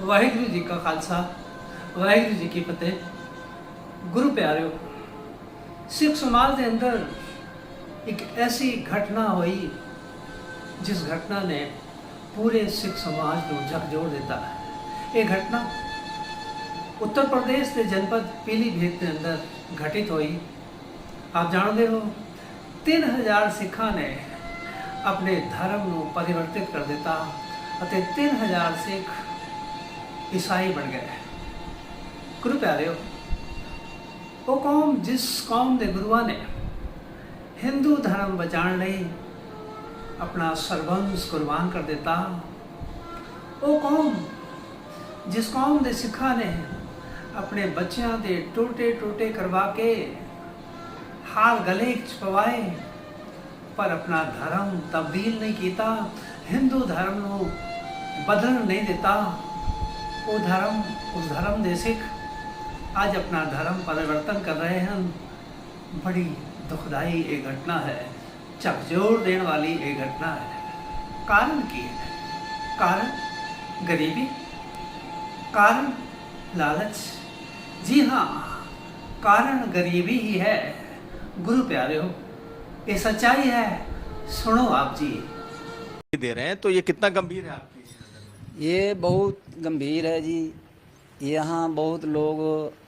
ਵਾਹਿਗੁਰੂ ਜੀ ਕਾ ਖਾਲਸਾ, ਵਾਹਿਗੁਰੂ ਜੀ ਕੀ ਫਤਿਹ। ਗੁਰੂ ਪਿਆਰਿਓ, ਸਿੱਖ ਸਮਾਜ ਦੇ ਅੰਦਰ ਇੱਕ ਐਸੀ ਘਟਨਾ ਹੋਈ, ਜਿਸ ਘਟਨਾ ਨੇ ਪੂਰੇ ਸਿੱਖ ਸਮਾਜ ਨੂੰ ਝਕਝੋਰ ਦਿੱਤਾ। ਇਹ ਘਟਨਾ ਉੱਤਰ ਪ੍ਰਦੇਸ਼ ਦੇ ਜਨਪਦ ਪੀਲੀਭੀਤ ਦੇ ਅੰਦਰ ਘਟਿਤ ਹੋਈ। ਆਪ ਜਾਣਦੇ ਹੋ 3000 ਸਿੱਖਾਂ ਨੇ ਆਪਣੇ ਧਰਮ ਨੂੰ ਪਰਿਵਰਤਿਤ ਕਰ ਦਿੱਤਾ ਅਤੇ 3000 ਸਿੱਖ ਈਸਾਈ ਬਣ ਗਏ। ਗੁਰੂ ਪਿਆਰਿਓ, ਉਹ ਕੌਮ ਜਿਸ ਕੌਮ ਦੇ ਗੁਰੂਆਂ ਨੇ ਹਿੰਦੂ ਧਰਮ ਬਚਾਉਣ ਲਈ ਆਪਣਾ ਸਰਬੰਸ ਕੁਰਬਾਨ ਕਰ ਦਿੱਤਾ, ਉਹ ਕੌਮ ਜਿਸ ਕੌਮ ਦੇ ਸਿੱਖਾਂ ਨੇ ਆਪਣੇ ਬੱਚਿਆਂ ਦੇ ਟੋਟੇ ਟੋਟੇ ਕਰਵਾ ਕੇ ਹਾਲ ਗਲੇ ਚ ਪਵਾਏ, ਪਰ ਆਪਣਾ ਧਰਮ ਤਬਦੀਲ ਨਹੀਂ ਕੀਤਾ, ਹਿੰਦੂ ਧਰਮ ਨੂੰ ਬਦਲਣ ਨਹੀਂ ਦਿੱਤਾ। वो धर्म, उस धर्म दे सिख, आज अपना धर्म परिवर्तन कर रहे हैं बड़ी दुखदाई एक घटना है चकजोर देने वाली एक घटना है। कारण की है? कारण? गरीबी? कारण? लालच? जी हाँ कारण गरीबी ही है। गुरु प्यारे हो, ये सच्चाई है, सुनो आप जी। दे रहे हैं तो ये कितना गंभीर है आप ये बहुत गंभीर है जी। यहाँ बहुत लोग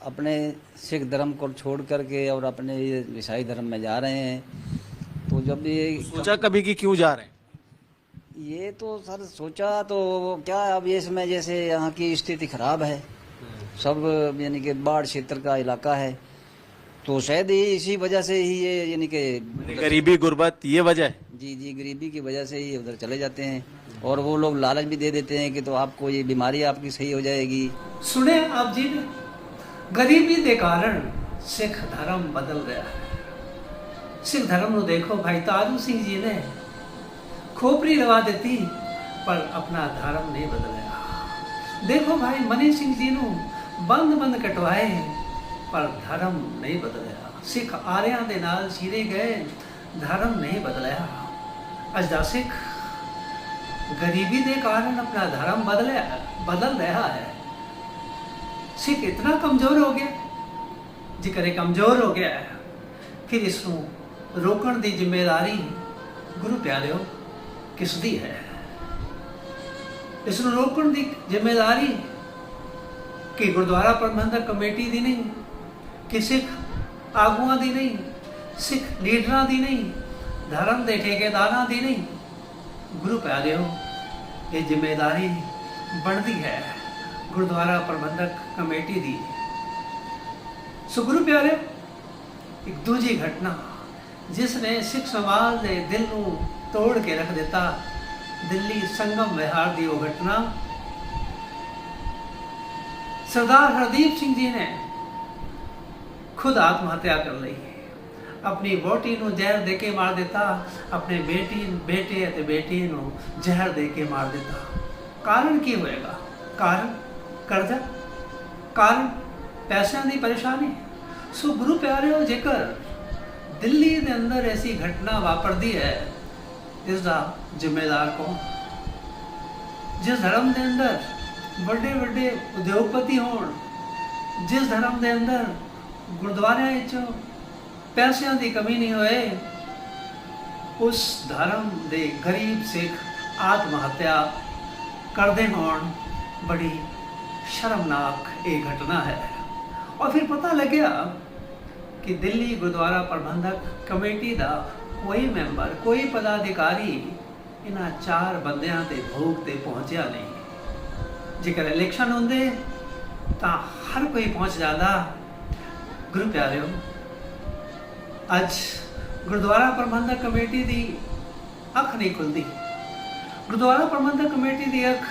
अपने सिख धर्म को छोड़ करके और अपने ये ईसाई धर्म में जा रहे हैं। तो जब ये सोचा कभी कि क्यों जा रहे हैं? ये तो सर सोचा तो क्या अब ये इसमें जैसे यहाँ की स्थिति खराब है। सब यानी कि बाढ़ क्षेत्र का इलाका है। तो शायद ही इसी वजह से ही ये यानी कि गरीबी गुर्बत ये वजह है। जी जी गरीबी की वजह से ही उधर चले जाते हैं। और वो लोग लालच भी दे देते हैं कि तो आपको ये बीमारी आपकी सही हो जाएगी सुने आप जी ने ਗਰੀਬੀ ਦੇ ਕਾਰਨ ਸਿੱਖ ਧਰਮ ਬਦਲ ਰਿਹਾ ਹੈ ਸਿੱਖ ਧਰਮ ਨੂੰ ਦੇਖੋ ਭਾਈ ਤਾਰੂ ਸਿੰਘ ਜੀ ਨੇ ਖੋਪਰੀ ਲਵਾ ਦਿੱਤੀ ਪਰ ਆਪਣਾ ਧਰਮ ਨਹੀਂ ਬਦਲਿਆ ਦੇਖੋ ਭਾਈ ਮਨੀ ਸਿੰਘ ਜੀ ਨੂੰ ਬੰਦ ਬੰਦ ਕਟਵਾਏ ਪਰ ਧਰਮ ਨਹੀਂ ਬਦਲਿਆ ਸਿੱਖ ਆਰਿਆਂ ਦੇ ਨਾਲ ਚੀਰੇ ਗਏ ਧਰਮ ਨਹੀਂ ਬਦਲਿਆ ਅੱਜ ਦਾ ਸਿੱਖ ਗਰੀਬੀ ਦੇ ਕਾਰਨ ਆਪਣਾ ਧਰਮ ਬਦਲਿਆ ਬਦਲ ਰਿਹਾ ਹੈ ਸਿੱਖ ਇਤਨਾ ਕਮਜ਼ੋਰ ਹੋ ਗਿਆ ਜੇਕਰ ਇਹ ਕਮਜ਼ੋਰ ਹੋ ਗਿਆ ਹੈ, ਫਿਰ ਇਸ ਨੂੰ ਰੋਕਣ ਦੀ ਜ਼ਿੰਮੇਵਾਰੀ ਗੁਰੂ ਪਿਆਰਿਓ ਕਿਸ ਦੀ ਹੈ ਇਸ ਨੂੰ ਰੋਕਣ ਦੀ ਜ਼ਿੰਮੇਵਾਰੀ ਕਿ ਗੁਰਦੁਆਰਾ ਪ੍ਰਬੰਧਕ ਕਮੇਟੀ ਦੀ ਨਹੀਂ ਕਿ ਸਿੱਖ ਆਗੂਆਂ ਦੀ ਨਹੀਂ ਸਿੱਖ ਲੀਡਰਾਂ ਦੀ ਨਹੀਂ ਧਰਮ ਦੇ ਠੇਕੇਦਾਰਾਂ ਦੀ ਨਹੀਂ ਗੁਰੂ ਪਿਆਰਿਓ ਇਹ ਜ਼ਿੰਮੇਵਾਰੀ ਬਣਦੀ ਹੈ। ਗੁਰਦੁਆਰਾ ਪ੍ਰਬੰਧਕ ਕਮੇਟੀ ਦੀ। ਸੋ ਗੁਰੂ ਪਿਆਰਿਓ ਇੱਕ ਦੂਜੀ ਘਟਨਾ ਜਿਸ ਨੇ ਸਿੱਖ ਸਮਾਜ ਦੇ ਦਿਲ ਨੂੰ ਤੋੜ ਕੇ ਰੱਖ ਦਿੱਤਾ, ਦਿੱਲੀ ਸੰਗਮ ਵਿਹਾਰ ਦੀ ਉਹ ਘਟਨਾ। ਸਰਦਾਰ ਹਰਦੀਪ ਸਿੰਘ ਜੀ ਨੇ ਖੁਦ ਆਤਮ ਹੱਤਿਆ ਕਰ ਲਈ। ਆਪਣੀ ਵੋਟੀ ਨੂੰ ਜ਼ਹਿਰ ਦੇ ਕੇ ਮਾਰ ਦਿੱਤਾ, ਆਪਣੇ ਬੇਟੀ, ਬੇਟੇ ਅਤੇ ਬੇਟੀ ਨੂੰ ਜ਼ਹਿਰ ਦੇ ਕੇ ਮਾਰ ਦਿੱਤਾ। ਕਾਰਨ ਕੀ ਹੋਏਗਾ? ਕਾਰਨ ਕਰਜ਼ਾ? ਕਾਰਨ ਪੈਸਿਆਂ ਦੀ ਪਰੇਸ਼ਾਨੀ? ਸੋ ਗੁਰੂ ਪਿਆਰਿਓ, ਜੇਕਰ ਦਿੱਲੀ ਦੇ ਅੰਦਰ ਐਸੀ ਘਟਨਾ ਵਾਪਰਦੀ ਹੈ ਇਸ ਦਾ ਜ਼ਿੰਮੇਦਾਰ ਕੌਣ? ਜਿਸ ਧਰਮ ਦੇ ਅੰਦਰ ਵੱਡੇ ਵੱਡੇ ਉਦਯੋਗਪਤੀ ਹੋਣ, ਜਿਸ ਧਰਮ ਦੇ ਅੰਦਰ ਗੁਰਦੁਆਰਿਆਂ ਵਿੱਚ ਪੈਸਿਆਂ ਦੀ ਕਮੀ ਨਹੀਂ ਹੋਏ। ਉਸ ਧਰਮ ਦੇ ਗਰੀਬ ਸਿੱਖ ਆਤਮ ਹੱਤਿਆ ਕਰਦੇ ਹੋਣ ਬੜੀ ਸ਼ਰਮਨਾਕ ਇਹ ਘਟਨਾ ਹੈ। ਔਰ ਫਿਰ ਪਤਾ ਲੱਗਿਆ ਕਿ ਦਿੱਲੀ ਗੁਰਦੁਆਰਾ ਪ੍ਰਬੰਧਕ ਕਮੇਟੀ ਦਾ ਕੋਈ ਮੈਂਬਰ, ਕੋਈ ਪਦਾਧਿਕਾਰੀ ਇਹਨਾਂ ਚਾਰ ਬੰਦਿਆਂ ਦੇ ਭੋਗ ਤੇ ਪਹੁੰਚਿਆ ਨਹੀਂ। ਜੇਕਰ ਇਲੈਕਸ਼ਨ ਹੁੰਦੇ ਤਾਂ ਹਰ ਕੋਈ ਪਹੁੰਚ ਜਾਂਦਾ। ਗੁਰੂ ਪਿਆਰਿਓ ਅੱਜ ਗੁਰਦੁਆਰਾ ਪ੍ਰਬੰਧਕ ਕਮੇਟੀ ਦੀ ਅੱਖ ਨਹੀਂ ਖੁੱਲਦੀ। ਗੁਰਦੁਆਰਾ ਪ੍ਰਬੰਧਕ ਕਮੇਟੀ ਦੀ ਅੱਖ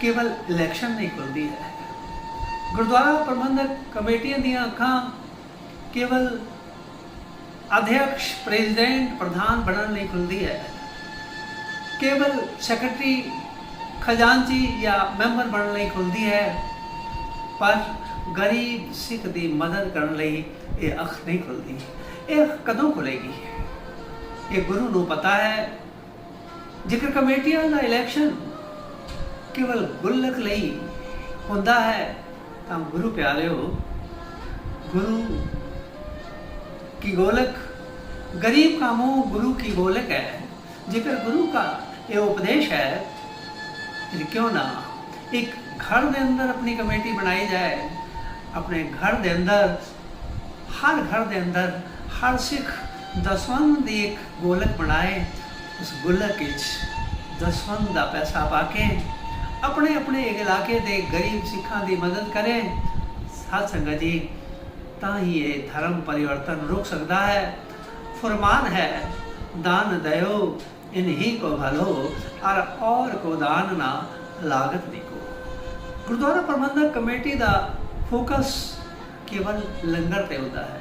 ਕੇਵਲ ਇਲੈਕਸ਼ਨ ਨਹੀਂ ਖੁੱਲਦੀ ਹੈ। ਗੁਰਦੁਆਰਾ ਪ੍ਰਬੰਧਕ ਕਮੇਟੀਆਂ ਦੀਆਂ ਅੱਖਾਂ ਕੇਵਲ ਅਧਿਕਸ਼ ਪ੍ਰੈਜ਼ੀਡੈਂਟ ਪ੍ਰਧਾਨ ਬਣਨ ਲਈ ਖੁੱਲਦੀ ਹੈ। ਕੇਵਲ ਸੈਕਟਰੀ ਖਜ਼ਾਨਚੀ ਜਾਂ ਮੈਂਬਰ ਬਣਨ ਲਈ ਖੁੱਲਦੀ ਹੈ, ਪਰ ਗਰੀਬ ਸਿੱਖ ਦੀ ਮਦਦ ਕਰਨ ਲਈ ਇਹ ਅੱਖ ਨਹੀਂ ਖੁੱਲਦੀ। ਇਹ ਕਦੋਂ ਖੁੱਲੇਗੀ ਇਹ ਗੁਰੂ ਨੂੰ ਪਤਾ ਹੈ, ਜੇਕਰ ਕਮੇਟੀਆਂ ਦਾ ਇਲੈਕਸ਼ਨ ਕੇਵਲ ਗੁਰਲਕ ਲਈ ਹੁੰਦਾ ਹੈ, ਤਾਂ ਗੁਰੂ ਪਿਆਰਿਓ, ਗੁਰੂ ਕੀ ਗੋਲਕ, ਗਰੀਬ ਕਾਮੋ ਗੁਰੂ ਕੀ ਗੋਲਕ ਹੈ। ਜੇਕਰ ਗੁਰੂ ਦਾ ਇਹ ਉਪਦੇਸ਼ ਹੈ, ਫਿਰ ਕਿਉਂ ਨਾ ਇੱਕ ਘਰ ਦੇ ਅੰਦਰ ਆਪਣੀ ਕਮੇਟੀ ਬਣਾਈ ਜਾਏ, ਆਪਣੇ ਘਰ ਦੇ ਅੰਦਰ, ਹਰ ਘਰ ਦੇ ਅੰਦਰ ਹਰ ਸਿੱਖ ਦਸਵੰਦ ਇੱਕ ਗੋਲਕ ਬਣਾਏ, ਉਸ ਗੋਲਕ ਵਿੱਚ ਦਸਵੰਦ ਦਾ ਪੈਸਾ ਪਾ ਕੇ ਆਪਣੇ ਆਪਣੇ ਇਲਾਕੇ ਦੇ ਗਰੀਬ ਸਿੱਖਾਂ ਦੀ ਮਦਦ ਕਰੇ। ਸਾਧ ਸੰਗਤ ਜੀ, ਤਾਂ ਹੀ ਇਹ ਧਰਮ ਪਰਿਵਰਤਨ ਰੁਕ ਸਕਦਾ ਹੈ। ਫਰਮਾਨ ਹੈ, ਦਾਨ ਦਇਓ ਇਨਹੀ ਕੋ ਭਲੋ ਅਰ ਔਰ ਕੋ ਦਾਨ ਨਾ ਲਾਗਤ ਦੇਖੋ ਗੁਰਦੁਆਰਾ ਪ੍ਰਬੰਧਕ ਕਮੇਟੀ ਦਾ ਫੋਕਸ ਕੇਵਲ ਲੰਗਰ ਤੇ ਹੁੰਦਾ ਹੈ।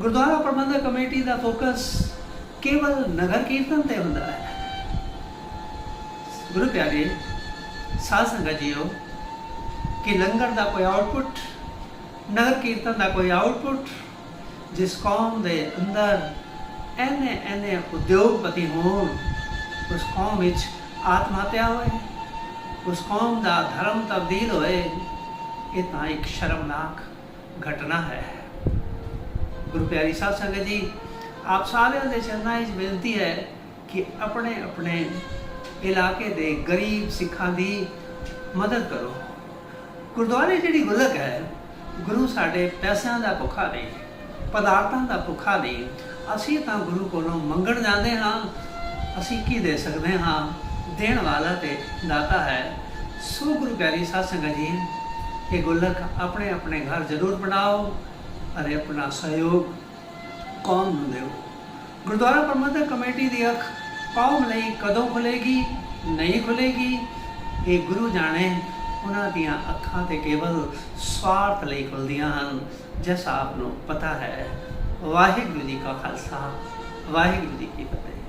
ਗੁਰਦੁਆਰਾ ਪ੍ਰਬੰਧਕ ਕਮੇਟੀ ਦਾ ਫੋਕਸ ਕੇਵਲ ਨਗਰ ਕੀਰਤਨ ਤੇ ਹੁੰਦਾ ਹੈ। ਗੁਰੂ ਪਿਆਰੇ, ਸਾਧ ਸੰਗਤ ਜੀਓ, ਕਿ ਲੰਗਰ ਦਾ ਕੋਈ ਆਉਟਪੁੱਟ ਨਗਰ ਕੀਰਤਨ ਦਾ ਕੋਈ ਆਉਟਪੁੱਟ ਜਿਸ ਕੌਮ ਦੇ ਅੰਦਰ ਐਨੇ ਐਨੇ ਉਦਯੋਗਪਤੀ ਹੋਣ, ਉਸ ਕੌਮ ਵਿੱਚ ਆਤਮ ਹੱਤਿਆ ਹੋਏ, ਉਸ ਕੌਮ ਦਾ ਧਰਮ ਤਬਦੀਲ ਹੋਏ, ਇਹ ਤਾਂ ਇੱਕ ਸ਼ਰਮਨਾਕ ਘਟਨਾ ਹੈ। ਗੁਰੂ ਪਿਆਰੀ ਸਾਹਿਬ ਸੰਗਤ ਜੀ, ਆਪ ਸਾਰਿਆਂ ਦੇ ਚਰਨਾਂ ਵਿੱਚ ਬੇਨਤੀ ਹੈ ਕਿ ਆਪਣੇ ਆਪਣੇ ਇਲਾਕੇ ਦੇ ਗਰੀਬ ਸਿੱਖਾਂ ਦੀ ਮਦਦ ਕਰੋ। ਗੁਰਦੁਆਰੇ ਜਿਹੜੀ ਗੁਲਕ ਹੈ, ਗੁਰੂ ਸਾਡੇ ਪੈਸਿਆਂ ਦਾ ਭੁੱਖਾ ਨਹੀਂ, ਪਦਾਰਥਾਂ ਦਾ ਭੁੱਖਾ ਨਹੀਂ। ਅਸੀਂ ਤਾਂ ਗੁਰੂ ਕੋਲੋਂ ਮੰਗਣ ਜਾਂਦੇ ਹਾਂ, ਅਸੀਂ ਕੀ ਦੇ ਸਕਦੇ ਹਾਂ? ਦੇਣ ਵਾਲਾ ਤੇ ਦਾਤਾ ਹੈ। ਸੋ ਗੁਰੂ ਪਿਆਰੀ ਸਾਧ ਸੰਗਤ ਜੀ, ਇਹ ਗੁਲਕ ਆਪਣੇ ਆਪਣੇ ਘਰ ਜ਼ਰੂਰ ਬਣਾਓ। ਅਤੇ ਆਪਣਾ ਸਹਿਯੋਗ ਕੌਮ ਨੂੰ ਦਿਓ ਗੁਰਦੁਆਰਾ ਪ੍ਰਬੰਧਕ ਕਮੇਟੀ ਦੀ ਅੱਖ ਕੌਮ ਲਈ ਕਦੋਂ ਖੁੱਲੇਗੀ ਨਹੀਂ ਖੁੱਲੇਗੀ ਇਹ ਗੁਰੂ ਜਾਣੇ, ਉਹਨਾਂ ਦੀਆਂ ਅੱਖਾਂ ਤੇ ਕੇਵਲ ਸਵਾਰਥ ਲਈ ਖੁੱਲਦੀਆਂ ਹਨ, ਜਿਸ ਆਪ ਨੂੰ ਪਤਾ ਹੈ। ਵਾਹਿਗੁਰੂ ਜੀ ਕਾ ਖਾਲਸਾ, ਵਾਹਿਗੁਰੂ ਜੀ ਕੀ ਫਤਿਹ।